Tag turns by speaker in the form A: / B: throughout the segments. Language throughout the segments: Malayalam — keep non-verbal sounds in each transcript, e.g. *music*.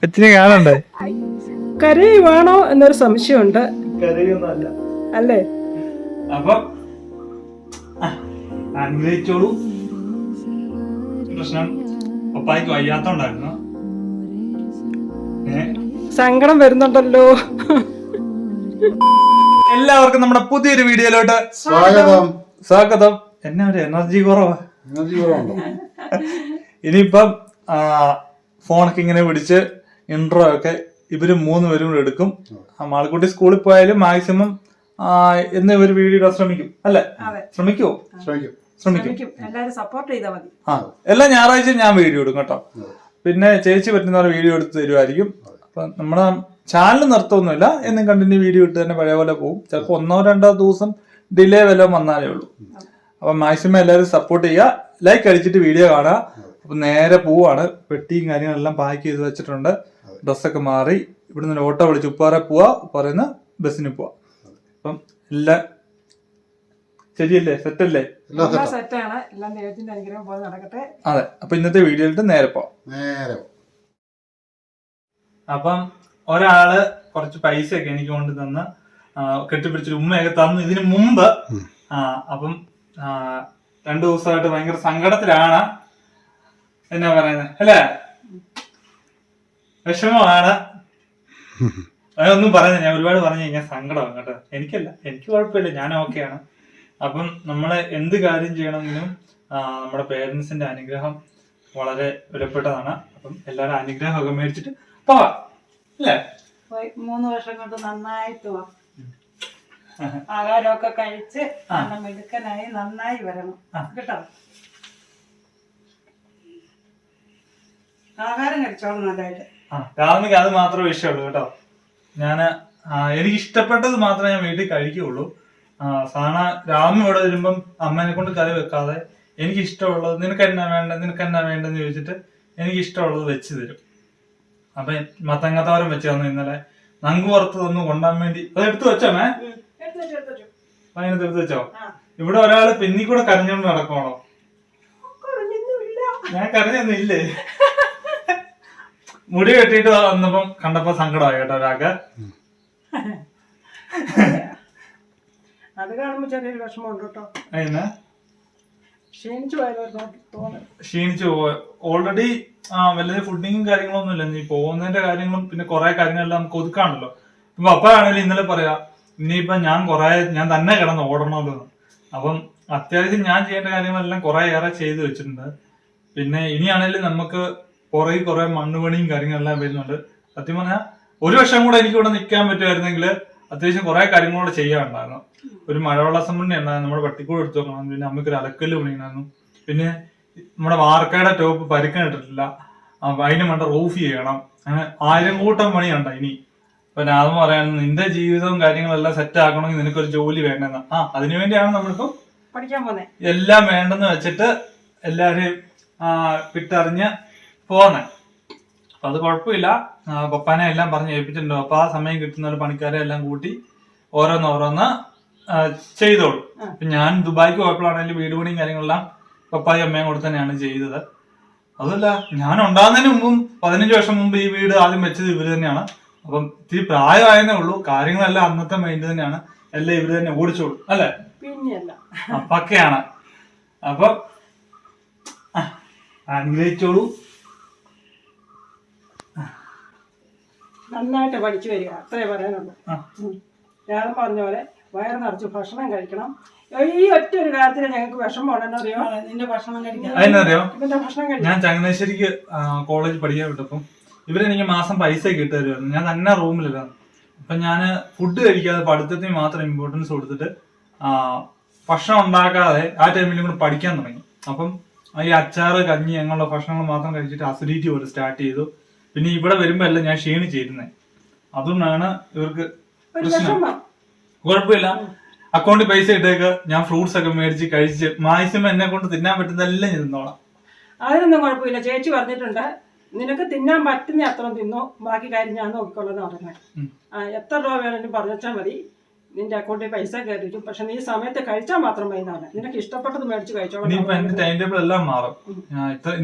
A: കൊച്ചിനെ കാണണ്ടേ?
B: കരയുവാണോ എന്നൊരു സംശയമുണ്ട്. അല്ലേ?
A: അപ്പൊ അനുഗ്രഹിച്ചോളൂ. പ്രശ്നം പപ്പായ്ക്ക് വയ്യാത്തോണ്ടായിരുന്നു?
B: സങ്കടം വരുന്നുണ്ടല്ലോ.
A: എല്ലാവർക്കും നമ്മുടെ പുതിയൊരു വീഡിയോയിലോട്ട്
C: സ്വാഗതം.
A: സ്വാഗതം. എന്നെ ഒരു എനർജി കുറവാ?
C: എനർജി കുറവുണ്ടോ?
A: ഇനിയിപ്പം ഫോണൊക്കെ ഇങ്ങനെ പിടിച്ച് ഇൻട്രോ ഒക്കെ ഇവർ മൂന്ന് പേരും കൂടെ എടുക്കും. ആ, മാളിക്കുട്ടി സ്കൂളിൽ പോയാലും മാക്സിമം എന്ന് ഇവർ വീഡിയോ ഇടാൻ ശ്രമിക്കും. അല്ലെ? ശ്രമിക്കുവോ?
C: ശ്രമിക്കും.
A: ശ്രമിക്കും. ആ എല്ലാ ഞായറാഴ്ചയും ഞാൻ വീഡിയോ എടുക്കും കേട്ടോ. പിന്നെ ചേച്ചി പറ്റുന്ന വീഡിയോ എടുത്ത് തരുമായിരിക്കും. അപ്പൊ നമ്മുടെ ചാനൽ നിർത്തമൊന്നുമില്ല എന്നും കണ്ടിന്യൂ വീഡിയോ ഇട്ട് തന്നെ പഴയ പോലെ പോകും. ചിലപ്പോൾ ഒന്നോ രണ്ടോ ദിവസം ഡിലേ വല്ലതും വന്നാലേ ഉള്ളൂ. അപ്പൊ മാക്സിമം എല്ലാവരും സപ്പോർട്ട് ചെയ്യുക. ലൈക്ക് അടിച്ചിട്ട് വീഡിയോ കാണുക. നേരെ പോവാണ്. പെട്ടിയും കാര്യങ്ങളെല്ലാം പാക്ക് ചെയ്ത് വെച്ചിട്ടുണ്ട്. ഡ്രസ്സൊക്കെ മാറി. ഇവിടെ നിന്ന് ഓട്ടോ വിളിച്ച് ഉപ്പാറെ പോവാ. പറയുന്ന ബസ്സിന് പോവാ. അപ്പം എല്ലാം ശരിയല്ലേ? സെറ്റല്ലേ? അതെ. അപ്പൊ ഇന്നത്തെ വീഡിയോയിലിട്ട് നേരെ പോവാം.
C: നേരെ
A: അപ്പം ഒരാൾ കുറച്ച് പൈസ ഒക്കെ എനിക്ക് കൊണ്ട് തന്ന് കെട്ടിപ്പിടിച്ചൊരു ഉമ്മയൊക്കെ തന്നു ഇതിനു മുമ്പ്. ആ, അപ്പം രണ്ടു ദിവസമായിട്ട് ഭയങ്കര സങ്കടത്തിലാണ്. എന്നാ പറയുന്നത് അല്ലേ വിഷമമാണ് അതൊന്നും പറയുന്നത് ഞാൻ ഒരുപാട് പറഞ്ഞു കഴിഞ്ഞാൽ സങ്കടമാണ് കേട്ടോ എനിക്കല്ല എനിക്ക് കുഴപ്പമില്ല ഞാൻ ഓക്കെയാണ് അപ്പം നമ്മൾ എന്ത് കാര്യം ചെയ്യണമെങ്കിലും നമ്മുടെ പേരൻസിന്റെ അനുഗ്രഹം വളരെ വിലപ്പെട്ടതാണ് അപ്പം എല്ലാവരും അനുഗ്രഹമൊക്കെ മേടിച്ചിട്ട് പോവാം അല്ലേ
B: മൂന്ന് വർഷം കൊണ്ട് നന്നായിട്ട് പോവാം ആഹാരമൊക്കെ കഴിച്ച് മിടുക്കനായി നന്നായി വരണം കേട്ടോ ആഹാരം കഴിച്ചോളൂ നല്ലതായിട്ട്
A: ആ രാമിക്ക് അത് മാത്രമേ വിഷയമുള്ളൂ കേട്ടോ. ഞാൻ എനിക്ക് ഇഷ്ടപ്പെട്ടത് മാത്രമേ ഞാൻ വീട്ടിൽ കഴിക്കുകയുള്ളൂ. സാധാരണ രാമ ഇവിടെ വരുമ്പം അമ്മേനെ കൊണ്ട് കറി വെക്കാതെ എനിക്ക് ഇഷ്ടമുള്ളത് നിനക്ക് എന്നാ വേണ്ട നിനക്ക് എന്നാ വേണ്ടെന്ന് ചോദിച്ചിട്ട് എനിക്ക് ഇഷ്ടമുള്ളത് വെച്ച് തരും. അപ്പൊ മത്തങ്ങത്തോരം വെച്ച് തന്നു ഇന്നലെ. നങ്കു പുറത്ത് തന്നു കൊണ്ടാൻ വേണ്ടി. അത് എടുത്തു വെച്ചോ മേ?
B: വെച്ചോ, എടുത്ത്
A: അതിനകത്ത് എടുത്തു വെച്ചോ. ഇവിടെ ഒരാൾ പിന്നിക്കൂടെ കരഞ്ഞോണ്ട് നടക്കണോ ഞാൻ കരഞ്ഞൊന്നും ഇല്ലേ മുടി കെട്ടിട്ട് വന്നപ്പം കണ്ടപ്പോ സങ്കടമായി കേട്ടോ ഒരാൾക്ക്.
B: അത് കാണുമ്പോ ചെറിയൊരു വിഷമമുണ്ട് കേട്ടോ.
A: അതിന്?
B: ക്ഷീണിച്ചു തോന്നുന്നു.
A: ക്ഷീണിച്ചു ഓൾറെഡി വല്ലതും ഫുഡിങ്ങും കാര്യങ്ങളൊന്നും ഇല്ല. നീ പോകുന്നതിന്റെ കാര്യങ്ങളും പിന്നെ കുറെ കാര്യങ്ങളെല്ലാം നമുക്ക് ഒതുക്കാണല്ലോ. ഇപ്പൊ അപ്പ ആണെങ്കിലും ഇന്നലെ പറയാ ഇനിയിപ്പൊ ഞാൻ കുറെ ഞാൻ തന്നെ കിടന്ന് ഓടണമല്ലോ. അപ്പം അത്യാവശ്യം ഞാൻ ചെയ്യേണ്ട കാര്യങ്ങളെല്ലാം കുറെ ഏറെ ചെയ്തു വെച്ചിട്ടുണ്ട്. പിന്നെ ഇനിയാണെങ്കിലും നമുക്ക് പുറകെ കുറെ മണ്ണുപണിയും കാര്യങ്ങളെല്ലാം വരുന്നുണ്ട്. സത്യം പറഞ്ഞാൽ ഒരു വർഷം കൂടെ എനിക്ക് ഇവിടെ നിൽക്കാൻ പറ്റുമായിരുന്നെങ്കിൽ അത്യാവശ്യം കുറെ കാര്യങ്ങളോട് ചെയ്യാനുണ്ടായിരുന്നു. ഒരു മഴവെള്ള സംഭരണി ഉണ്ടായിരുന്നു നമ്മുടെ പട്ടിക്കൂട് എടുത്തു നോക്കണം പിന്നെ അമ്മയ്ക്ക് ഒരു അലക്കല്ല് പണിയുണ്ടായിരുന്നു. പിന്നെ നമ്മുടെ വാർക്കയുടെ ടോപ്പ് പരുക്കാൻ ഇട്ടിട്ടില്ല. അതിന് വേണ്ട റൂഫ് ചെയ്യണം. അങ്ങനെ ആയിരം കൂട്ടം പണിയുണ്ട് ഇനി. അപ്പൊ ഞാൻ പറയാനും നിന്റെ ജീവിതവും കാര്യങ്ങളെല്ലാം സെറ്റ് ആക്കണമെങ്കിൽ നിനക്കൊരു ജോലി വേണ്ടെന്ന്. ആ അതിനു വേണ്ടിയാണ് നമ്മളിപ്പോ
B: പഠിക്കാൻ പോകുന്നത്
A: എല്ലാം വേണ്ടെന്ന് വെച്ചിട്ട് എല്ലാരെയും പിട്ടറിഞ്ഞ് വിട്ടറിഞ്ഞ് പോന്നെ അപ്പൊ അത് കുഴപ്പമില്ല. പപ്പാനെ എല്ലാം പറഞ്ഞ് ഏൽപ്പിച്ചിട്ടുണ്ടോ. അപ്പൊ ആ സമയം കിട്ടുന്ന ഒരു പണിക്കാരെ എല്ലാം കൂട്ടി ഓരോന്ന് ഓരോന്ന് ചെയ്തോളൂ. അപ്പൊ ഞാൻ ദുബായിക്ക് പോയപ്പോഴാണെങ്കിലും വീട് പണിയും കാര്യങ്ങളെല്ലാം പപ്പായും അമ്മയും കൂടെ തന്നെയാണ് ചെയ്തത്. അതല്ല ഞാൻ ഉണ്ടാകുന്നതിന് മുമ്പും പതിനഞ്ച് വർഷം മുമ്പ് ഈ വീട് ആദ്യം വെച്ചത് ഇവർ തന്നെയാണ്. അപ്പം ഇത്തിരി പ്രായമായതേ ഉള്ളൂ. കാര്യങ്ങളെല്ലാം അന്നത്തെ മൈൻഡ് തന്നെയാണ്. എല്ലാം ഇവർ തന്നെ ഓടിച്ചോളൂ. അല്ലെ? അപ്പൊക്കെയാണ്. പക്കയാണ് അപ്പൊ അനുഗ്രഹിച്ചോളൂ.
B: നന്നായിട്ട് പഠിച്ചു വരിക. അത്രേ പറയാനുള്ളൂ. ഞാൻ പറഞ്ഞ പോലെ വയറ് നിറച്ച് ഭക്ഷണം കഴിക്കണം. ഈ ഒറ്റ ഒരു കാര്യത്തിന് ഞങ്ങൾക്ക് വിഷമം ഉണ്ടെന്നറിയോ നിന്റെ ഭക്ഷണം കഴിക്കാൻ.
A: അതിനറിയോ
B: ഇവന്റെ ഭക്ഷണം കഴിക്കാൻ.
A: ഞാൻ ചങ്ങനാശ്ശേരിക്ക് കോളേജ് പഠിക്കാൻ വിട്ടപ്പം ഇവരെനിക്ക് മാസം പൈസ കിട്ടുമായിരുന്നു ഞാൻ തന്നെ റൂമിലിരുന്നു. അപ്പൊ ഞാൻ ഫുഡ് കഴിക്കാതെ പഠിത്തത്തിന് മാത്രം ഇമ്പോർട്ടൻസ് കൊടുത്തിട്ട് ഭക്ഷണം ഉണ്ടാക്കാതെ ആ ടൈമിലും കൂടെ പഠിക്കാൻ തുടങ്ങി. അപ്പം ഈ അച്ചാറ് കഞ്ഞി അങ്ങനെയുള്ള ഭക്ഷണങ്ങൾ മാത്രം കഴിച്ചിട്ട് അസിഡിറ്റി പോലെ സ്റ്റാർട്ട് ചെയ്തു. പിന്നെ ഇവിടെ വരുമ്പോ അല്ല ഞാൻ ക്ഷീണിച്ചിരുന്നത് അതുകൊണ്ടാണ് ഇവർക്ക് പ്രശ്നം. കുഴപ്പമില്ല. അക്കൗണ്ടിൽ പൈസ ഇട്ടേക്ക് ഞാൻ ഫ്രൂട്ട്സ് ഒക്കെ മേടിച്ച് കഴിച്ച് മാക്സിമം എന്നെ കൊണ്ട് തിന്നാൻ പറ്റുന്നതെല്ലാം ഞാൻ തിന്നോളാം.
B: അതിനൊന്നും കുഴപ്പമില്ല. ചേച്ചി പറഞ്ഞിട്ടുണ്ട് നിനക്ക് തിന്നാൻ പറ്റുന്ന അത്ര തിന്നോ. ബാക്കി കാര്യം ഞാൻ നോക്കിക്കൊള്ളെന്ന് പറഞ്ഞത്. എത്ര രൂപ വേണമെങ്കിലും പറഞ്ഞാൽ മതി. നിന്റെ അക്കൗണ്ടിൽ പൈസ കയറിയിരിക്കും പക്ഷെ നീ സമയത്ത് കഴിച്ചാൽ മാത്രം മതി എന്നാണ്. നിനക്ക് ഇഷ്ടപ്പെട്ടത് മേടിച്ച് കഴിച്ചോളാം.
A: ടൈം ടേബിൾ എല്ലാം മാറും.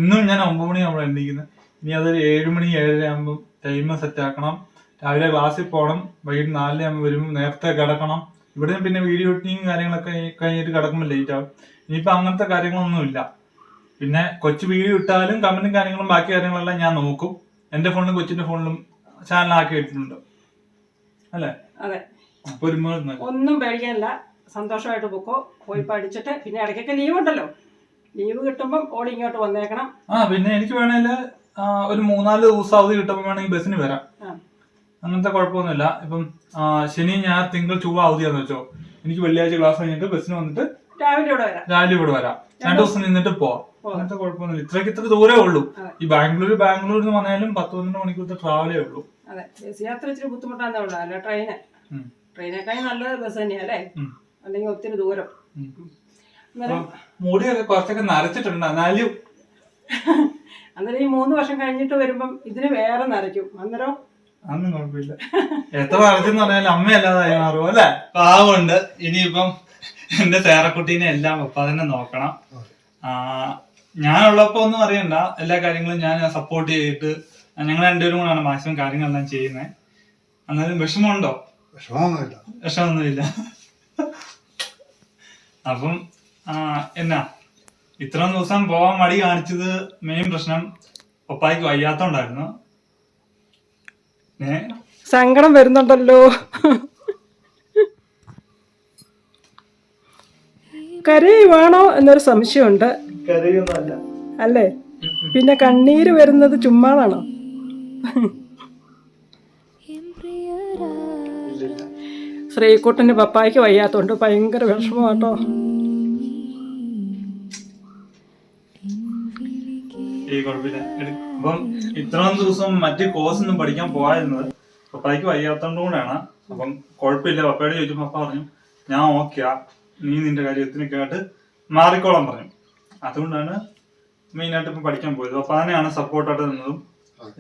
A: ഇന്നും ഞാൻ ഒമ്പത് മണിയാകുമ്പോൾ എണ്ണിക്കുന്നത് ഇനി അതൊരു ഏഴ് മണി ഏഴര ആകുമ്പോൾ ടൈം സെറ്റ് ആക്കണം. രാവിലെ ക്ലാസ്സിൽ പോകണം വൈകിട്ട് നാലര ആകുമ്പോൾ വരുമ്പോൾ നേരത്തെ കിടക്കണം. ഇവിടെ പിന്നെ വീഡിയോ എഡിറ്റിങ് കാര്യങ്ങളൊക്കെ കഴിഞ്ഞിട്ട് കിടക്കുമ്പോൾ ലേറ്റ് ആവും. ഇനിയിപ്പോൾ അങ്ങനത്തെ കാര്യങ്ങളൊന്നുമില്ല പിന്നെ കൊച്ചു വീഡിയോ ഇട്ടാലും കമന്റും കാര്യങ്ങളും ബാക്കി കാര്യങ്ങളെല്ലാം ഞാൻ നോക്കും. എന്റെ ഫോണിലും കൊച്ചിന്റെ ഫോണിലും ചാനലാക്കി ഇട്ടിട്ടുണ്ട് അല്ലേ?
B: അതെ. ഒന്നും പേടിക്കാനില്ല സന്തോഷമായിട്ട് പൊക്കോ. പോയി പഠിച്ചിട്ട് പിന്നെ ഇടയ്ക്കൊക്കെ ലീവ് ഉണ്ടല്ലോ. ലീവ് കിട്ടുമ്പോൾ ഓടി ഇങ്ങോട്ട് വന്നേക്കണം.
A: ആ പിന്നെ എനിക്ക് വേണേൽ ഒരു മൂന്നാൽ ദിവസം അവധി കിട്ടുമ്പോൾ വേണമെങ്കിൽ ബസ്സിന് വരാം. അങ്ങനത്തെ കുഴപ്പമൊന്നുമില്ല. ഇപ്പം ശനി ഞാൻ തിങ്കൾ ചൊവ്വ അവധിയാന്ന് വെച്ചോ. എനിക്ക് വെള്ളിയാഴ്ച ക്ലാസ് കഴിഞ്ഞിട്ട് ബസ്സിന് വന്നിട്ട്
B: രാവിലെ ഇവിടെ വരാം.
A: രാവിലെ ഇവിടെ വരാം. രണ്ടു ദിവസം നിന്നിട്ട് പോവാം. അങ്ങനത്തെ കുഴപ്പമൊന്നുമില്ല. ഇത്രയ്ക്ക് ഇത്ര ദൂരേ ഉള്ളൂ. ഈ ബാംഗ്ലൂർ ബാംഗ്ലൂർ എന്ന് പറഞ്ഞാലും പത്ത് പന്ത്രണ്ട് മണിക്കൂറത്തെ ട്രാവലേ ഉള്ളൂ.
B: അതെ. ബസ് യാത്ര ഇച്ചിരി ബുദ്ധിമുട്ടാന്നേ ഉള്ളൂ. അല്ല ട്രെയിന്. ട്രെയിനേക്കാൾ നല്ലത് ബസ് തന്നെയാ അല്ലേ. അല്ലെങ്കിൽ ഒത്തിരി ദൂരം.
A: മുടിയൊക്കെ കുറച്ചൊക്കെ നരച്ചിട്ടുണ്ട്. എന്നാലും *laughs*
B: അന്നേരം ഈ മൂന്ന് വർഷം കഴിഞ്ഞിട്ട് വരുമ്പം ഇതിന് വേറെ നരയ്ക്കും. അന്നേരം
A: അന്നും കുഴപ്പമില്ല. എത്ര നരച്ചെന്ന് പറഞ്ഞാലും അമ്മയല്ലാതായി മാറും അല്ലെ? പാവമുണ്ട്. ഇനിയിപ്പം എന്റെ തേറക്കുട്ടീനെ എല്ലാം ഒപ്പ തന്നെ നോക്കണം. ആ, ഞാനുള്ളപ്പോ ഒന്നും അറിയണ്ട. എല്ലാ കാര്യങ്ങളും ഞാൻ സപ്പോർട്ട് ചെയ്തിട്ട് ഞങ്ങൾ രണ്ടുപേരും കൂടാണ് മാക്സിമം കാര്യങ്ങളെല്ലാം ചെയ്യുന്നത് അന്നേരം വിഷമമുണ്ടോ?
D: വിഷമമൊന്നുമില്ല.
A: വിഷമൊന്നുമില്ല അപ്പം ആ, എന്നാ? ഇത്രയും ദിവസം പോവാൻ മടി കാണിച്ചത് മെയിൻ പ്രശ്നം പപ്പായ്ക്ക് വയ്യാത്തോണ്ടായിരുന്നു.
B: സങ്കടം വരുന്നുണ്ടല്ലോ. കരയുവാണോ എന്നൊരു സംശയമുണ്ട്. അല്ലേ? പിന്നെ കണ്ണീര് വരുന്നത് ചുമ്മാതാണോ? ശ്രീകുട്ടന് പപ്പായ്ക്ക് വയ്യാത്തോണ്ട് ഭയങ്കര വിഷമമാട്ടോ.
A: ഈ കുഴപ്പമില്ല. എടി- അപ്പം ഇത്രയും ദിവസം മറ്റ് കോഴ്സ് ഒന്നും പഠിക്കാൻ പോകാതിരുന്നത് പപ്പായ്ക്ക് വയ്യാത്തോണ്ട് കൂടെയാണ് അപ്പം കുഴപ്പമില്ല. പപ്പയോട് ചോദിച്ചു പപ്പ പറഞ്ഞു ഞാൻ ഓക്കെയാ നീ നിന്റെ കാര്യത്തിനൊക്കെ ആയിട്ട് മാറിക്കോളാൻ പറഞ്ഞു. അതുകൊണ്ടാണ് മെയിൻ ആയിട്ട് ഇപ്പൊ പഠിക്കാൻ പോയത്. പപ്പ തന്നെയാണ് സപ്പോർട്ടായിട്ട് നിന്നതും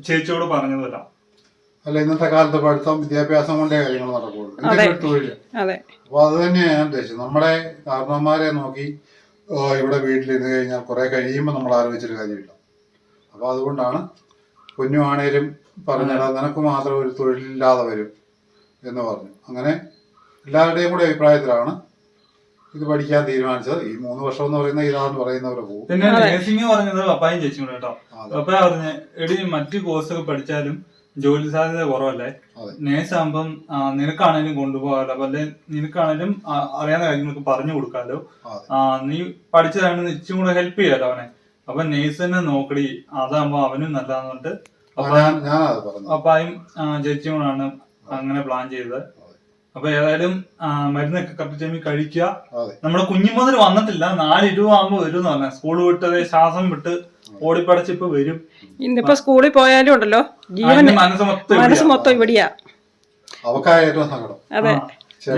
A: ചേച്ചിയോട് പറഞ്ഞതുമല്ല.
D: അല്ല ഇന്നത്തെ കാലത്ത് പഠിത്തം വിദ്യാഭ്യാസം കൊണ്ടേ കാര്യങ്ങൾ നടക്കുള്ളൂ. എന്തെങ്കിലും അപ്പൊ അത് തന്നെയാണ് ഞാൻ ഉദ്ദേശിച്ചത്. നമ്മുടെ കാരണന്മാരെ നോക്കി ഇവിടെ വീട്ടിലിരുന്ന് കഴിഞ്ഞാൽ കുറെ കഴിയുമ്പോൾ നമ്മൾ ആലോചിച്ചൊരു കാര്യമില്ല. അപ്പൊ അതുകൊണ്ടാണ് കുഞ്ഞുവാണേലും പറഞ്ഞിടാ നിനക്ക് മാത്രം ഒരു തൊഴിലില്ലാതെ വരും എന്ന് പറഞ്ഞു. അങ്ങനെ എല്ലാവരുടെയും കൂടെ അഭിപ്രായത്തിലാണ് ഇത് പഠിക്കാൻ തീരുമാനിച്ചത്. ഈ മൂന്ന് വർഷം എന്ന് പറയുന്ന ഇതാന്ന് പറയുന്നവരെ പോകും.
A: പിന്നെ നേഴ്സിംഗ് പറഞ്ഞത് പപ്പായും ചേച്ചിയും കൂടെ കേട്ടോ. പപ്പ പറഞ്ഞ് എടി മറ്റു കോഴ്സൊക്കെ പഠിച്ചാലും ജോലി സാധ്യത കുറവല്ലേ. നേഴ്സ് ആകുമ്പം നിനക്കാണേലും കൊണ്ടുപോകാലോ? അല്ലെ നിനക്കാണേലും അറിയാവുന്ന കാര്യങ്ങളൊക്കെ പറഞ്ഞു കൊടുക്കാലോ? നീ പഠിച്ചതാണ് ഇച്ചും കൂടെ ഹെൽപ്പ് ചെയ്യാലോ അവനെ? അപ്പൊ നേഴ്സ് തന്നെ നോക്കടി. അതാകുമ്പോ അവനും നല്ലതാന്ന് പറഞ്ഞിട്ട്
D: അപ്പൊ
A: പപ്പ
D: ഞാൻ ഞാനത് പറഞ്ഞു
A: പപ്പായും ആ, ചേച്ചിയും കൂടാണ് അങ്ങനെ പ്ലാൻ ചെയ്തത്. അപ്പൊ ഏതായാലും മരുന്നൊക്കെ കറക്റ്റ് ടൈമിൽ കഴിക്കുക. നമ്മുടെ കുഞ്ഞുമുതൽ വന്നിട്ടില്ല. നാല് ആകുമ്പോ വരും എന്ന് പറഞ്ഞ. സ്കൂൾ വിട്ടത് ശ്വാസം വിട്ട് ഓടിപ്പടച്ച് ഇപ്പൊ വരും.
B: ഇന്നിപ്പോ സ്കൂളിൽ പോയാലും ഉണ്ടല്ലോ. ജീവൻ
A: മനസ്സ് മൊത്തം
B: മനസ്സ്
A: ഇവിടെയാ.
B: അതെ.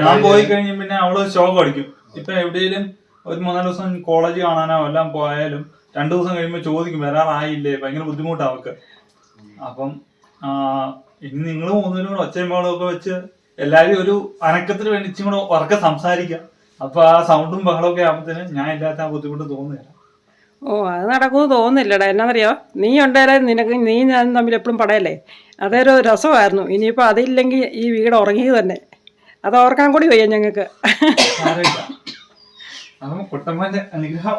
A: ഞാൻ പോയി കഴിഞ്ഞ പിന്നെ അവൾ ഷോക്ക് അടിക്കും ഇപ്പൊ എവിടെയെങ്കിലും ഒരു മൂന്നാൽ ദിവസം കോളേജ് കാണാനോ എല്ലാം പോയാലും രണ്ടു ദിവസം കഴിയുമ്പോൾ ചോദിക്കും വരാറായില്ലേ? ഭയങ്കര ബുദ്ധിമുട്ടാ അവക്ക്. അപ്പം ഇനി നിങ്ങൾ മൂന്നുപേരും കൂടെ ഒച്ചയും ബഹളവും ഒക്കെ വെച്ച് എല്ലാവരും ഒരു അനക്കത്തിന് വേണ്ടി ഇച്ചും കൂടെ ഉറക്കെ സംസാരിക്കാം. അപ്പൊ ആ സൗണ്ടും ബഹളവും ഒക്കെ ആകുമ്പത്തേന് ഞാൻ ഇല്ലാത്ത ആ ബുദ്ധിമുട്ട് തോന്നുന്നില്ല
B: ഓ അത് നടക്കുമെന്ന് തോന്നുന്നില്ലടാ. എന്നാന്നറിയോ നീ ഉണ്ടായാലും നിനക്ക് നീ ഞാൻ തമ്മിൽ എപ്പോഴും പടയല്ലേ? അതൊരു രസമായിരുന്നു. ഇനിയിപ്പോൾ അതില്ലെങ്കിൽ ഈ വീട് ഉറങ്ങി തന്നെ. അത് ഓർക്കാൻ കൂടി വയ്യ ഞങ്ങൾക്ക്.
A: കുട്ടമ്മന്റെ അനുഗ്രഹം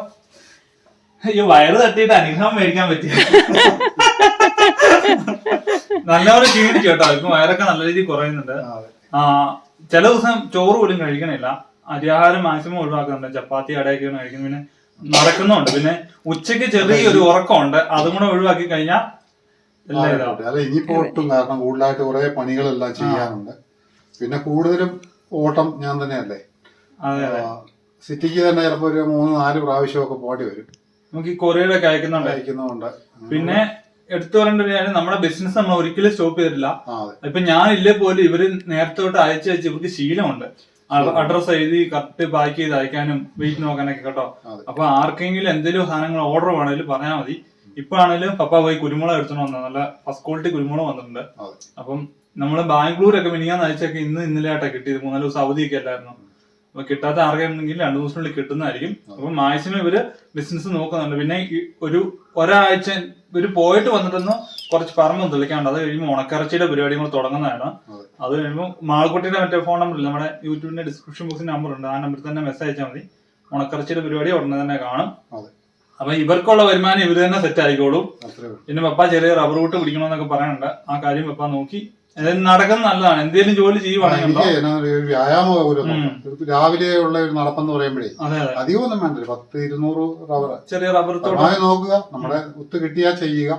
A: അയ്യോ വയറ് തട്ടിയിട്ട് അനുഗ്രഹം മേടിക്കാൻ പറ്റിയ നല്ലപോലെ ക്ഷീണിച്ചു കേട്ടോ. ഇപ്പൊ വയറൊക്കെ നല്ല രീതിയിൽ കുറയുന്നുണ്ട്. ആ ചില ദിവസം ചോറ് പോലും കഴിക്കണില്ല. അരിയാഹാരം മാക്സിമം ഒഴിവാക്കുന്നുണ്ട്. ചപ്പാത്തി അടയൊക്കെയാണ് കഴിക്കുന്നത് പിന്നെ നടക്കുന്നുണ്ട്. പിന്നെ ഉച്ചയ്ക്ക് ചെറിയൊരു ഉറക്കമുണ്ട്. അതും കൂടെ ഒഴിവാക്കി കഴിഞ്ഞാൽ
D: അല്ല ഇനിയിപ്പോ ഒട്ടും കാരണം കൂടുതലായിട്ട് കുറെ പണികളെല്ലാം ചെയ്യാനുണ്ട്. പിന്നെ കൂടുതലും ഓട്ടം ഞാൻ തന്നെയല്ലേ? സിറ്റിക്ക് തന്നെ ചിലപ്പോ ഒരു മൂന്ന് നാല് പ്രാവശ്യമൊക്കെ പോകേണ്ടി വരും.
A: നമുക്ക് ഈ കൊറിയറൊക്കെ അയക്കുന്നുണ്ട്.
D: അയക്കുന്നുണ്ട്
A: പിന്നെ എടുത്തു പറയേണ്ട ഒരു കാര്യം നമ്മുടെ ബിസിനസ് നമ്മൾ ഒരിക്കലും സ്റ്റോപ്പ് ചെയ്തിട്ടില്ല. ഇപ്പൊ ഞാൻ ഇല്ലേ പോലും ഇവർ നേരത്തെ തൊട്ട് അയച്ചു അയച്ച് ഇവർക്ക് ശീലമുണ്ട്. അഡ്രസ് എഴുതി കറക്റ്റ് പാക്ക് ചെയ്ത് അയക്കാനും വെയിറ്റ് നോക്കാനൊക്കെ കേട്ടോ. അപ്പൊ ആർക്കെങ്കിലും എന്തെങ്കിലും സാധനങ്ങൾ ഓർഡർ വേണമെങ്കിലും പറഞ്ഞാൽ മതി. ഇപ്പൊ ആണെങ്കിലും പപ്പ പോയി കുരുമുളക് എടുത്തോണ്ട് വന്നത് നല്ല ഫസ്റ്റ് ക്വാളിറ്റി കുരുമുളക് വന്നിട്ടുണ്ട്. അപ്പം നമ്മൾ ബാംഗ്ലൂരൊക്കെ മിനിയാന്ന് അയച്ചൊക്കെ ഇന്ന് ഇന്നലെ ആയിട്ടാണ് കിട്ടിയത്. മൂന്നാൽ ദിവസം അവധിയൊക്കെ അല്ലായിരുന്നു. അപ്പൊ കിട്ടാത്ത ആർക്കെങ്കിലും രണ്ടു ദിവസത്തിനുള്ളിൽ കിട്ടുന്നതായിരിക്കും. അപ്പൊ മാക്സിമം ഇവർ ബിസിനസ് നോക്കുന്നുണ്ട്. പിന്നെ ഒരു ഒരാഴ്ച ഇവർ പോയിട്ട് വന്നിട്ടൊന്ന് കുറച്ച് പറമ്പ് തെളിക്കാണ്ട് അത് കഴിയുമ്പോൾ ഉണക്കിറച്ചിയുടെ പരിപാടി കൂടെ തുടങ്ങുന്നതാണ്.
D: അതെ.
A: കഴിയുമ്പോൾ മാളക്കുട്ടിയുടെ മറ്റേ ഫോൺ നമ്പർ ഇല്ല? നമ്മുടെ യൂട്യൂബിന്റെ ഡിസ്ക്രിപ്ഷൻ ബോക്സിൽ നമ്പർ ഉണ്ട്. ആ നമ്പറിൽ തന്നെ മെസ്സേജ് അയച്ചാൽ മതി. ഉണക്കിറച്ചിയുടെ പരിപാടി ഉടനെ തന്നെ കാണും. അപ്പൊ ഇവർക്കുള്ള വരുമാനം ഇവർ തന്നെ സെറ്റ് ആയിക്കോളും. പിന്നെ പപ്പ ചെറിയ റബ്ബർ കൂട്ട് പിടിക്കണമെന്നൊക്കെ പറയാനുണ്ട് ആ കാര്യം പപ്പ നോക്കി നടക്കുന്നത് നല്ലതാണ്. എന്തെങ്കിലും ജോലി ചെയ്യുവാണെങ്കിൽ?
D: വ്യായാമം ഒരു
A: ഉം.
D: രാവിലെ ഉള്ള ഒരു നടപ്പെന്ന് പറയുമ്പോഴേ അധികം ഒന്നും വേണ്ടല്ലോ പത്ത് ഇരുന്നൂറ് റവർ
A: ചെറിയ റബ്ബർ തോട്ടം.
D: നോക്കുക. നമ്മുടെ ഒത്തു കിട്ടിയാൽ ചെയ്യുക.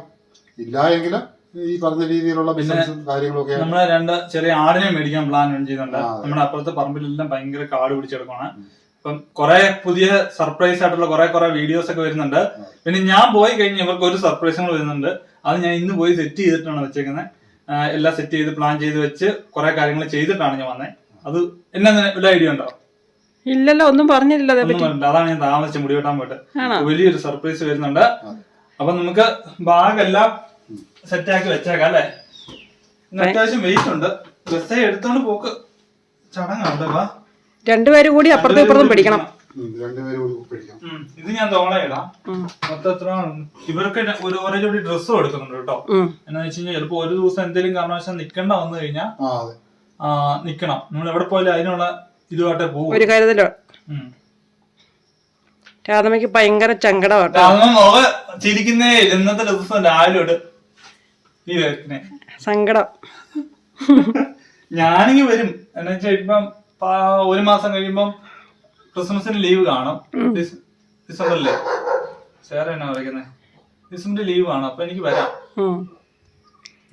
D: ഇല്ല എങ്കിൽ ഈ പറഞ്ഞ രീതിയിലുള്ള ബിസിനസ് കാര്യങ്ങളൊക്കെ
A: നമ്മളെ രണ്ട് ചെറിയ ആടിനെ മേടിക്കാൻ പ്ലാൻ ചെയ്യുന്നുണ്ട് നമ്മുടെ അപ്പുറത്തെ പറമ്പിലെല്ലാം ഭയങ്കര കാട് പിടിച്ചെടുക്കണം അപ്പം കുറെ പുതിയ സർപ്രൈസ് ആയിട്ടുള്ള കുറെ കുറെ വീഡിയോസ് ഒക്കെ വരുന്നുണ്ട്. പിന്നെ ഞാൻ പോയി കഴിഞ്ഞ് ഇവർക്ക് ഒരു സർപ്രൈസുകൾ വരുന്നുണ്ട്. അത് ഞാൻ ഇന്ന് പോയി സെറ്റ് ചെയ്തിട്ടാണ് വെച്ചേക്കുന്നത് എല്ലാം സെറ്റ് ചെയ്ത് പ്ലാൻ ചെയ്ത് വെച്ച് കുറെ കാര്യങ്ങൾ ചെയ്തിട്ടാണ് ഞാൻ വന്നത് അത് എന്നെ വല്ല ഐഡിയ ഉണ്ടോ?
B: ഇല്ലല്ലോ ഒന്നും പറഞ്ഞില്ലല്ലോ
A: പറഞ്ഞില്ല അതാണ് ഞാൻ താമസിച്ച് മുടി വെട്ടാൻ പോയിട്ട്. വലിയൊരു സർപ്രൈസ് വരുന്നുണ്ട്. അപ്പൊ നമുക്ക് ബാഗെല്ലാം സെറ്റ് ആക്കി വെച്ചേക്കാം അല്ലേ? അത്യാവശ്യം വെയിറ്റ് ഉണ്ട്. ഡ്രസ്സേ എടുത്തോണ്ട് പോക്ക്. ചടങ്ങാണ് വാ.
B: രണ്ടുപേരും കൂടി അപ്പുറത്തും ഇപ്പുറത്തും പിടിക്കണം.
A: ഇത് ഞാൻ
B: തോളയിടാം.
A: മൊത്തം എത്ര ഇവർക്ക് ഒരു ഓരോ ജോഡി ഡ്രസ്സും എടുക്കുന്നുണ്ട് കേട്ടോ. എന്നാന്ന് വെച്ച് കഴിഞ്ഞാൽ ചിലപ്പോ ഒരു ദിവസം എന്തെങ്കിലും കാരണവശാൽ നിക്കണ്ട വന്നു കഴിഞ്ഞാൽ
D: അതെ.
A: നിക്കണം. നമ്മൾ എവിടെ പോയാലും അതിനുള്ള ഇതുമായിട്ട് പോകും
B: ഒരു കരുതലോ
A: ഉം.
B: ഭയങ്കര
A: ചങ്കടമാണ് ചിരിക്കുന്നേ ഇന്നത്തെ ദിവസം രാവിലോട് ഈ
B: സങ്കടം.
A: ഞാനിങ്ങ് വരും. എന്നുവെച്ചാ ഇപ്പം ഒരു മാസം കഴിയുമ്പം ക്രിസ്മസിന് ലീവ് കാണും. ഡിസ്- ഡിസംബറിലെ സാറ് എന്നാ പറയുന്നത് ഡിസംബറിൽ ലീവ് കാണും. അപ്പൊ എനിക്ക് വരാം.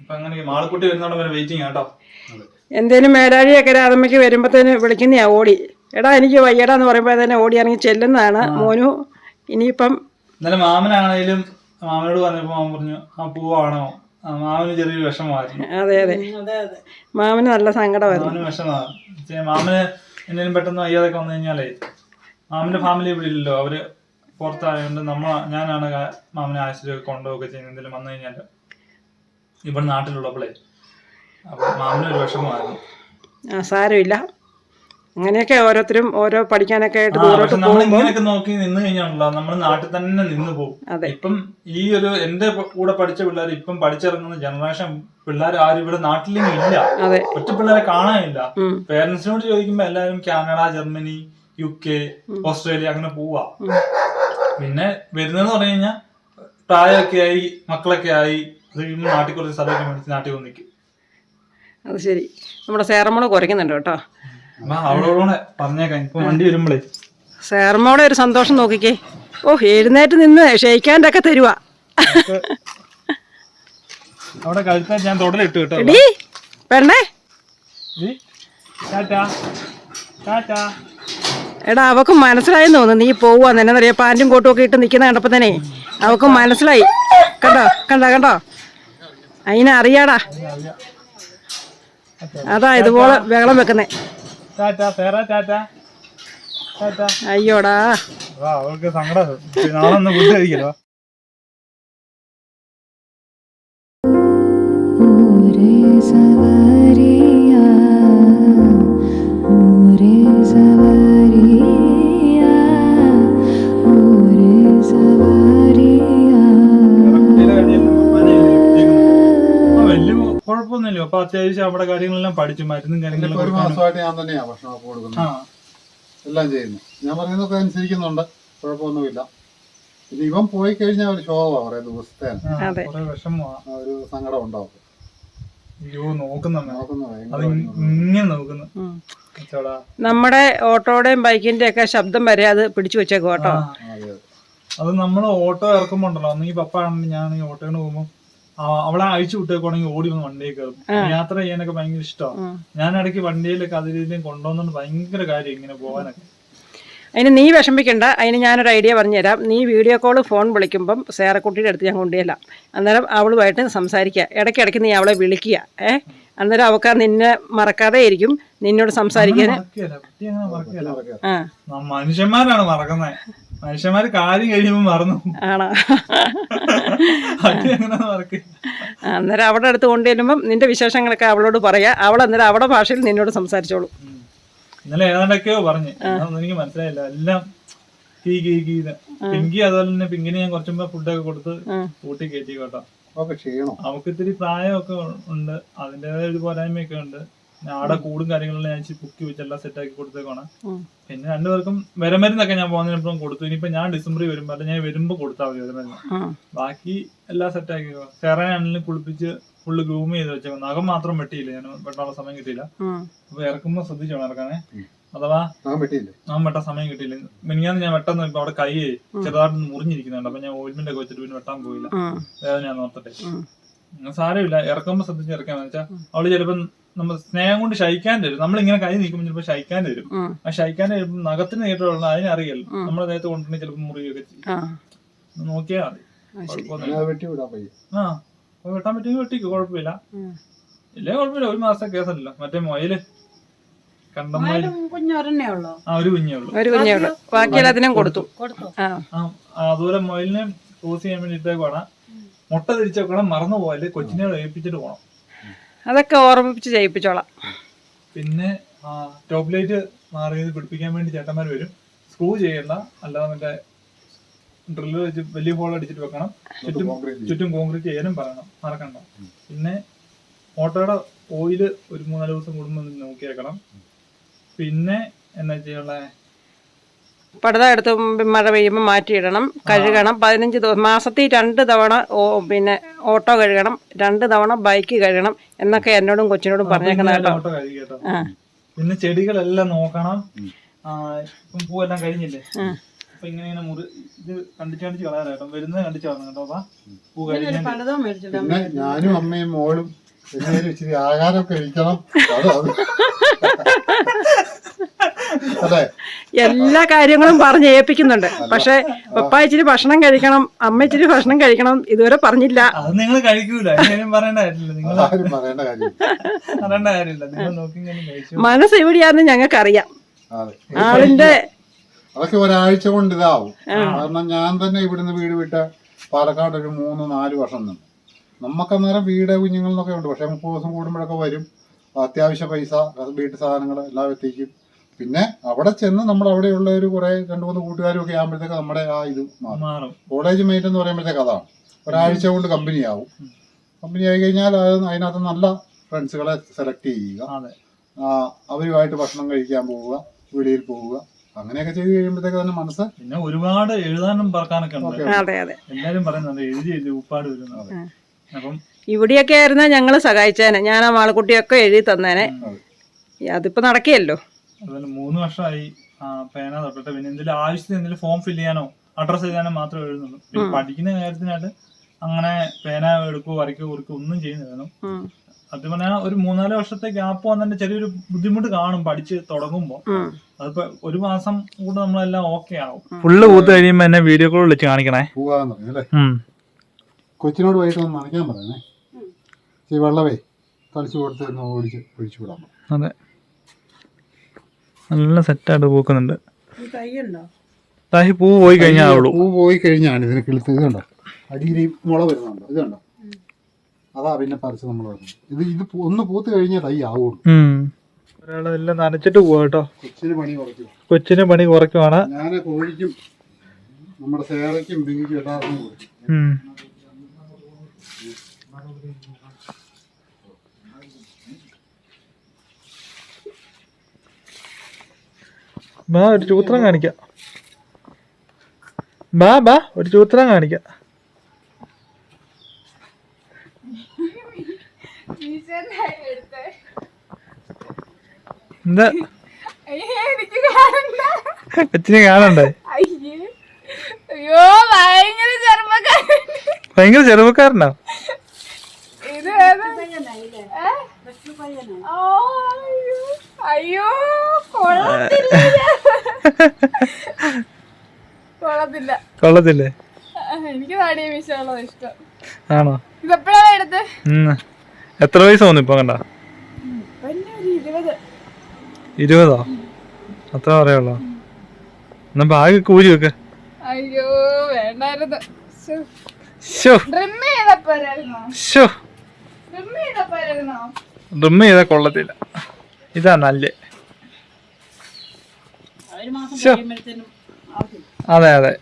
A: അപ്പൊ അങ്ങനെ മാളക്കുട്ടി വരുന്നോണ്ട് വരെ വെയിറ്റിംഗ് കേട്ടോ.
B: എന്തേലും മേലാഴിയൊക്കെ രാധമ്മയ്ക്ക് വരുമ്പോഴത്തേന് വിളിക്കുന്നയാ ഓടി. എടാ എനിക്ക് വയ്യടാന്ന് പറയുമ്പോൾ തന്നെ ഓടി ഇറങ്ങി ചെല്ലുന്നതാണ്. മോനു ഇനിയിപ്പം
A: എന്നാലും മാമനാണേലും മാമനോട് പറഞ്ഞപ്പോ മാമൻ പറഞ്ഞു ആ പൂവാണോ? മാമന് ചെറിയൊരു വിഷമമായിരുന്നു.
B: അതെ അതെ. മാമന് നല്ല സങ്കടമായിരുന്നു.
A: മാമന് വിഷമമാണ്. മാമന് എന്തെങ്കിലും പെട്ടെന്ന് വയ്യാതൊക്കെ വന്നു കഴിഞ്ഞാലേ മാമിന്റെ ഫാമിലി ഇവിടെ ഇല്ലല്ലോ. അവർ പുറത്തായതുകൊണ്ട് നമ്മ ഞാനാണ് മാമിനെ ആശുപത്രി കൊണ്ടുപോകുക ചെയ്യുന്നത്. എന്തെങ്കിലും വന്നു കഴിഞ്ഞാൽ ഇവിടെ നാട്ടിലുള്ളപ്പോഴേ അപ്പൊ മാമിന് ഒരു വിഷമമായിരുന്നു.
B: സാരമില്ല. അങ്ങനെയൊക്കെ ഓരോരുത്തരും ഓരോ പഠിക്കാനൊക്കെ ആയിട്ട് ദൂരോട്ട്
A: നമ്മൾ ഇങ്ങനെയൊക്കെ നോക്കി നിന്ന് കഴിഞ്ഞാണല്ലോ. നമ്മൾ നാട്ടിൽ തന്നെ നിന്ന് പോകും.
B: അതെ.
A: ഇപ്പം ഈ ഒരു എന്റെ കൂടെ പഠിച്ച പിള്ളേർ ഇപ്പം പഠിച്ചിറങ്ങുന്ന ജനറേഷൻ പിള്ളേർ ആരും ഇവിടെ നാട്ടിലും ഇല്ല.
B: അതെ.
A: ഒറ്റ പിള്ളേരെ കാണാനില്ല. പേരൻസിനോട് ചോദിക്കുമ്പോ എല്ലാവരും Canada Germany U K Australia അങ്ങനെ പോവാ. പിന്നെ വരുന്നതെന്ന് പറഞ്ഞു കഴിഞ്ഞാൽ പ്രായമൊക്കെ ആയി മക്കളൊക്കെ ആയി അത് കഴിയുമ്പോൾ നാട്ടിൽ കുറച്ച് സ്ഥലമൊക്കെ മേടിച്ച് നാട്ടിൽ വന്നിക്കും
B: അത് ശരി. നമ്മുടെ സേറമ്മൾ കുറയ്ക്കുന്നുണ്ട് കേട്ടോ.
A: അവളോടെ പറഞ്ഞേക്കാം. ഇപ്പൊ വണ്ടി വരുമ്പോഴേ
B: സേറമ്മോടെ ഒരു സന്തോഷം നോക്കിക്കേ. ഓ എഴുന്നേറ്റ് നിന്ന് ക്ഷയിക്കാന്റെ ഒക്കെ തരുവാ
A: അവിടെ കഴുത്ത ഞാൻ തൊടലിട്ട് കേട്ടോ.
B: എടീ അവക്ക് മനസ്സിലായി തോന്നുന്നു. നീ പോവാന്ന് എന്നറിയാം പാന്റും കോട്ടും ഒക്കെ ഇട്ട് നിൽക്കുന്ന കണ്ടപ്പോ തന്നെ. അവക്ക് മനസ്സിലായി. കണ്ടോ കണ്ടോ കണ്ടോ? അതിനറിയാടാ അതാ ഇതുപോലെ വെള്ളം വെക്കുന്നേ.
A: ടാറ്റാ ഫേറ ടാറ്റാ. ടാറ്റാ.
B: അയ്യോടാ.
A: വാ അവൾക്ക് സങ്കടം. നാളെ ഒന്ന് ഫുഡ് കുഴപ്പമൊന്നുമില്ല അപ്പൊ അത്യാവശ്യം അവിടെ കാര്യങ്ങളെല്ലാം പഠിച്ചു മരുന്നും കാര്യങ്ങളും
D: ഒരു മാസമായിട്ട് ഞാൻ തന്നെയാ ഭക്ഷണം കൊടുക്കുന്നത്. എല്ലാം ചെയ്യുന്നു. ഞാൻ പറയുന്നതൊക്കെ അനുസരിക്കുന്നുണ്ട്. കുഴപ്പമൊന്നുമില്ല. പിന്നെ ഇവൻ പോയി കഴിഞ്ഞാൽ ഒരു ശോഭമാണ് കുറെ ദിവസത്തെ ഒരു സങ്കടം ഉണ്ടാവും.
B: നമ്മുടെ ഓട്ടോയുടെയും ബൈക്കിന്റെ ഒക്കെ ശബ്ദം വരെ അത് പിടിച്ചു വെച്ചേക്കും കേട്ടോ.
A: ആ,
D: അതെ അതെ.
A: അത് നമ്മൾ ഓട്ടോ ഇറക്കുമ്പോണ്ടല്ലോ. അന്ന് ഈ പപ്പ ആണെങ്കിൽ ഞാൻ ഈ ഓട്ടോയിൽ പോകുമ്പോൾ അവളെ അഴിച്ചു വിട്ടേക്കുവാണെങ്കിൽ ഓടി വന്ന് വണ്ടിയിൽ കയറും. യാത്ര ചെയ്യാനൊക്കെ ഭയങ്കര ഇഷ്ടമാണ് ഞാൻ ഇടയ്ക്ക് വണ്ടിയിലൊക്കെ അതിലും ഇതിലും കൊണ്ടുവന്നുകൊണ്ട് ഭയങ്കര കാര്യം ഇങ്ങനെ പോകാനൊക്കെ.
B: അതിന് നീ വിഷമിക്കണ്ട. അതിന് ഞാനൊരു ഐഡിയ പറഞ്ഞുതരാം. നീ വീഡിയോ കോൾ ഫോൺ വിളിക്കുമ്പം സേറക്കുട്ടിയുടെ അടുത്ത് ഞാൻ കൊണ്ടുവരില്ല. അന്നേരം അവളുമായിട്ട് സംസാരിക്കുക. ഇടയ്ക്കിടയ്ക്ക് നീ അവളെ വിളിക്കുക. ഏ? അന്നേരം അവൾക്ക് നിന്നെ മറക്കാതെ ആയിരിക്കും നിന്നോട് സംസാരിക്കാൻ.
A: മനുഷ്യന്മാരാണ് മറക്കുന്നത് മനുഷ്യന്മാര് കാര്യം കഴിയുമ്പോ മറന്നു.
B: ആണോ? അന്നേരം അവിടെ അടുത്ത് കൊണ്ടുവരുമ്പം നിന്റെ വിശേഷങ്ങളൊക്കെ അവളോട് പറയാ. അവൾ അന്നേരം അവിടെ ഭാഷയിൽ നിന്നോട് സംസാരിച്ചോളൂ.
A: ഇന്നലെ ഏതാണ്ടൊക്കെയോ പറഞ്ഞു. അതൊന്നും എനിക്ക് മനസ്സിലായില്ല. എല്ലാം കീ കീ കീ പിങ്കി അതുപോലെ തന്നെ പിങ്കിന് ഞാൻ കുറച്ചുമ്പോ ഫുഡൊക്കെ കൊടുത്ത് കൂട്ടി കയറ്റി കേട്ടോ. അവക്ക് ഇത്തിരി പ്രായമൊക്കെ ഉണ്ട്. അതിന്റേതായ ഒരു പോരായ്മയൊക്കെ ഉണ്ട്. പിന്നെ ആടെ കൂടും കാര്യങ്ങളെല്ലാം ഞാൻ ഇച്ചിരി കുക്കി വെച്ച് എല്ലാം സെറ്റാക്കി കൊടുത്തേക്കാണ്
B: ഉം.
A: പിന്നെ രണ്ടുപേർക്കും വിരമരുന്നൊക്കെ ഞാൻ പോകുന്നതിനപ്പുറം കൊടുത്തു. ഇനിയിപ്പോ ഞാൻ ഡിസംബറിൽ വരുമ്പോ അല്ല ഞാൻ വരുമ്പോ കൊടുത്താൽ മതി വിരമരുന്ന്. ബാക്കി എല്ലാം സെറ്റ് ആക്കി സെറയാണെങ്കിലും കുളിപ്പിച്ച് ഫുള്ള് ഗ്രൂം ചെയ്ത് വെച്ചേക്കും നഖം മാത്രം വെട്ടിയില്ല? ഞാൻ വെട്ടാനുള്ള സമയം കിട്ടിയില്ല. അപ്പൊ ഇറക്കുമ്പോ ശ്രദ്ധിച്ചോണം ഇറക്കാനേ. അഥവാ
D: നഖം
A: ഞാൻ വെട്ടാൻ സമയം കിട്ടിയില്ല. മിനിഞ്ഞാന്ന് ഞാൻ വെട്ടാൻ ഇപ്പൊ അവിടെ കൈ ചെറുതായിട്ട് മുറിഞ്ഞിരിക്കുന്നുണ്ട്. അപ്പൊ ഞാൻ ഓയിൽമെന്റ് ഒക്കെ വെച്ചിട്ട് പിന്നെ വെട്ടാൻ പോയില്ല. ഓർത്തിട്ടെ.
B: ഉം.
A: ഉം, സാരമില്ല. ഇറക്കുമ്പോ ശ്രദ്ധിച്ച് ഇറക്കാന്ന് വെച്ചാൽ അവൾ ചിലപ്പോ നമ്മൾ സ്നേഹം കൊണ്ട് ശയിക്കാൻ തരും നമ്മളിങ്ങനെ കൈ നീക്കുമ്പോൾ ചിലപ്പോ ശയിക്കാൻ തരും ആ. ശയിക്കാൻ തരുമ്പോൾ നഖത്തിന് നേരിട്ടുള്ള അതിനെ അറിയല്ലോ. നമ്മുടെ ദേഹത്ത് കൊണ്ടുവന്ന് ചിലപ്പോൾ മുറിയൊക്കെ ചെയ്യും. നോക്കിയാൽ മതി.
D: ഞാൻ
A: ആ. വെട്ടാൻ പറ്റുമെങ്കിൽ വെട്ടിക്കോ കുഴപ്പമില്ല. ഇല്ലേ കുഴപ്പമില്ല. ഒരു മാസത്തെ കേസല്ലോ മറ്റേ മൊയിൽ. കണ്ടം
E: മൊയിൽ ഉള്ളോ?
A: ആ ഒരു കുഞ്ഞേ ഉള്ളൂ.
B: കൊടുത്തു.
A: അതുപോലെ മൊയിലിനെ ക്രോസ് ചെയ്യാൻ വേണ്ടിയിട്ടേക്കാണ് മുട്ട തിരിച്ചു വെക്കണം മറന്നു പോയാൽ കൊച്ചിനെ ഏൽപ്പിച്ചിട്ട് പോണം.
B: അതൊക്കെ ഓർമ്മിപ്പിച്ച് ചെയ്യിപ്പിച്ചോളാം.
A: പിന്നെ ടോപ്പ് ലൈറ്റ് മാറിയത് പിടിപ്പിക്കാൻ വേണ്ടി ചേട്ടന്മാർ വരും. സ്ക്രൂ ചെയ്യണ്ട. അല്ലാതെ മറ്റേ ഡ്രില്ല് വെച്ച് വലിയ ഹോൾ അടിച്ചിട്ട് വെക്കണം. ചുറ്റും
D: കോൺക്രീറ്റ്
A: ചുറ്റും കോൺക്രീറ്റ് ചെയ്യാനും പറയണം. മറക്കണ്ട. പിന്നെ ഓട്ടോയുടെ ഓയിൽ ഒരു മൂന്നാൽ ദിവസം കൂടുമ്പോൾ നോക്കി നോക്കിയേക്കണം പിന്നെ എന്നാ ചെയ്യാനുള്ള?
B: പടുത എടുത്ത് മഴ പെയ്യുമ്പോൾ മാറ്റിയിടണം കഴുകണം. പതിനഞ്ച് ദിവസം മാസത്തിൽ രണ്ട് തവണ ഓ പിന്നെ ഓട്ടോ കഴുകണം. രണ്ട് തവണ ബൈക്ക് കഴുകണം എന്നൊക്കെ എന്നോടും കൊച്ചിനോടും പറഞ്ഞേക്കണം കേട്ടോ.
A: ഓട്ടോ കഴുകി കേട്ടോ. പിന്നെ ചെടികളെല്ലാം നോക്കണം. ഇപ്പം പൂവെല്ലാം കഴിഞ്ഞില്ലേ. അപ്പൊ ഇങ്ങനെ ഇങ്ങനെ മുറി ഇത് കണ്ടിച്ച് കണ്ടിച്ച് കേട്ടോ. വരുന്നത് കണ്ടിച്ച് കളയണം കേട്ടോ. അപ്പൊ പൂ കഴിഞ്ഞ
E: പലതും മേടിച്ചിട്ട്
D: പിന്നെ ഞാനും അമ്മയും മോളും എല്ലാവരും ഇച്ചിരി ആഹാരമൊക്കെ കഴിക്കണം. അത് അത്. അതെ
B: എല്ലാ കാര്യങ്ങളും പറഞ്ഞ് ഏൽപ്പിക്കുന്നുണ്ട്. പക്ഷെ പപ്പ ഇച്ചിരി ഭക്ഷണം കഴിക്കണം അമ്മ ഇച്ചിരി ഭക്ഷണം കഴിക്കണം ഇതുവരെ പറഞ്ഞില്ല.
A: അത് നിങ്ങൾ കഴിക്കൂല. അതിനും പറയേണ്ട കാര്യമില്ല. നിങ്ങൾ
D: ആരും പറയേണ്ട കാര്യം
A: പറയേണ്ട കാര്യമില്ല. നിങ്ങൾ നോക്കി ഇങ്ങനെ കഴിച്ചു
B: മനസ്സ് എവിടെയാന്ന് ഞങ്ങൾക്കറിയാം.
D: അതെ.
B: ആളിന്റെ
D: അതൊക്കെ ഒരാഴ്ച കൊണ്ട് ഇതാവും. കാരണം ഞാൻ തന്നെ ഇവിടുന്ന് വീട് വിട്ട് പാലക്കാട് ഒരു മൂന്ന് നാല് വർഷം നിന്ന്. നമുക്ക് അന്നേരം വീട് കുഞ്ഞുങ്ങൾ എന്നൊക്കെ ഉണ്ട്. പക്ഷെ മുപ്പത് ദിവസം കൂടുമ്പോഴൊക്കെ വരും. അത്യാവശ്യ പൈസ വീട്ടു സാധനങ്ങൾ എല്ലാം എത്തിക്കും. പിന്നെ അവിടെ ചെന്ന് നമ്മൾ അവിടെയുള്ള ഒരു കുറെ രണ്ട് മൂന്ന് കൂട്ടുകാരും ഒക്കെ ആകുമ്പോഴത്തേക്ക് നമ്മുടെ ആ ഇത് മാറും. കോളേജ് മേറ്റ് എന്ന് പറയുമ്പോഴത്തേക്ക് അതാണ്. ഒരാഴ്ച കൊണ്ട് കമ്പനി ആവും. കമ്പനി ആയി കഴിഞ്ഞാൽ അത് അതിനകത്ത് നല്ല ഫ്രണ്ട്സുകളെ സെലക്ട് ചെയ്യുക. അവരുമായിട്ട് ഭക്ഷണം കഴിക്കാൻ പോവുക വെളിയിൽ പോവുക. അങ്ങനെയൊക്കെ ചെയ്ത് കഴിയുമ്പോഴത്തേക്ക് തന്നെ മനസ്സ്
A: പിന്നെ ഒരുപാട് എഴുതാനും പറക്കാനൊക്കെ ഉണ്ട്.
B: അതെ അതെ.
A: എല്ലാരും പറയുന്നുണ്ട് എഴുതി എഴുതി ഉപ്പാട് വരുന്നത് അപ്പം
B: ഇവിടെയൊക്കെ ആയിരുന്നാ ഞങ്ങൾ സഹായിച്ചേനെ. ഞാൻ ആ മാളക്കുട്ടിയൊക്കെ എഴുതി തന്നേനെ. അതിപ്പോ നടക്കുകയല്ലോ
A: അതുപോലെ മൂന്ന് വർഷമായി പേന തൊട്ടിട്ട്. പിന്നെ എന്തെങ്കിലും ആവശ്യത്തിന് എന്തെങ്കിലും ഫോം ഫില്ല് ചെയ്യാനോ അഡ്രസ്സ് എഴുതാനോ മാത്രമേ എഴുതുന്നുള്ളൂ. പഠിക്കുന്ന കാര്യത്തിനായിട്ട് അങ്ങനെ പേന എടുക്കുകയോ വരയ്ക്കുക കുറിക്കുകയോ ഒന്നും ചെയ്യുന്നില്ല. സത്യം പറഞ്ഞാൽ ഒരു മൂന്നാൽ വർഷത്തെ ഗ്യാപ്പ് വന്നതിന്റെ ചെറിയൊരു ബുദ്ധിമുട്ട് കാണും പഠിച്ച്
B: തുടങ്ങുമ്പോ.
A: അതിപ്പോ ഒരു മാസം കൂടെ നമ്മളെല്ലാം ഓക്കെ ആവും. ഫുള്ള് പൂത്ത് കഴിയുമ്പോ എന്നെ വീഡിയോ കോൾ വിളിച്ച് കാണിക്കണേ.
D: പോവാന്ന് കൊച്ചിനോട് വൈകിട്ട് ഒന്ന് നനയ്ക്കാൻ പറയണേ. ഈ വെള്ളവേ തളിച്ചു കൊടുത്ത് ഓടിച്ച് ഒഴിച്ചു വിടാൻ
A: അതെ. നല്ല സെറ്റായിട്ട് പൂക്കുന്നുണ്ട്. താഹി പൂ പോയി കഴിഞ്ഞാൽ
D: പൂ പോയി കഴിഞ്ഞാണ് ഇതിന് കിളുത്ത്. ഇതുണ്ടോ? കണ്ടോ അടിയിൽ മുള വരുന്നുണ്ടോ? ഇത് കണ്ടോ അതാ പിന്നെ പറിച്ച് നമ്മൾ ഇത് ഇത് ഒന്ന് പൂത്ത് കഴിഞ്ഞാൽ തൈ ആവുള്ളൂ.
A: ഒരാളെല്ലാം നനച്ചിട്ട് പോവാ കേട്ടോ.
D: കൊച്ചിന് പണി കുറയ്ക്കും
A: കൊച്ചിന് പണി കുറയ്ക്കുവാണ്.
D: ഞാൻ കോഴിക്കും നമ്മുടെ സേറയ്ക്കും ബിങ്ങിക്കും എല്ലാവർക്കും കൊടുക്കും
A: ഉം. ബാ ഒരു ചൂത്രം കാണിക്കാം. ബാ ബാ ഒരു ചൂത്രം കാണിക്കാം. എന്താ?
F: എനിക്ക് കാണണ്ട?
A: കൊച്ചിനെ കാണണ്ടേ
F: അയ്യോ ഭയങ്കര ചെറുപ്പക്കാരൻ
A: ഭയങ്കര ചെറുപ്പക്കാരനാ.
F: ഇത് അയ്യോ. കൊള്ളത്തില്ല? കൊള്ളത്തില്ല എനിക്ക് നാടിയ വിഷയമുള്ളത് ഇഷ്ടം.
A: ആണോ?
F: ഇതെപ്പോഴാണ് എടുത്ത്.
A: എത്ര വയസ്സ് തോന്നുന്നു ഇപ്പൊ കണ്ട?
F: ഇരുപത്?
A: അത്ര പറയുള്ളോ. എന്നാ ബാഗ് കൂലി വെക്ക്.
F: അയ്യോ വേണ്ടായിരുന്നു. ഡ്രിം
A: ചെയ്താൽ കൊള്ളത്തില്ല. ഇതാ നല്ല. അതെ അതെ.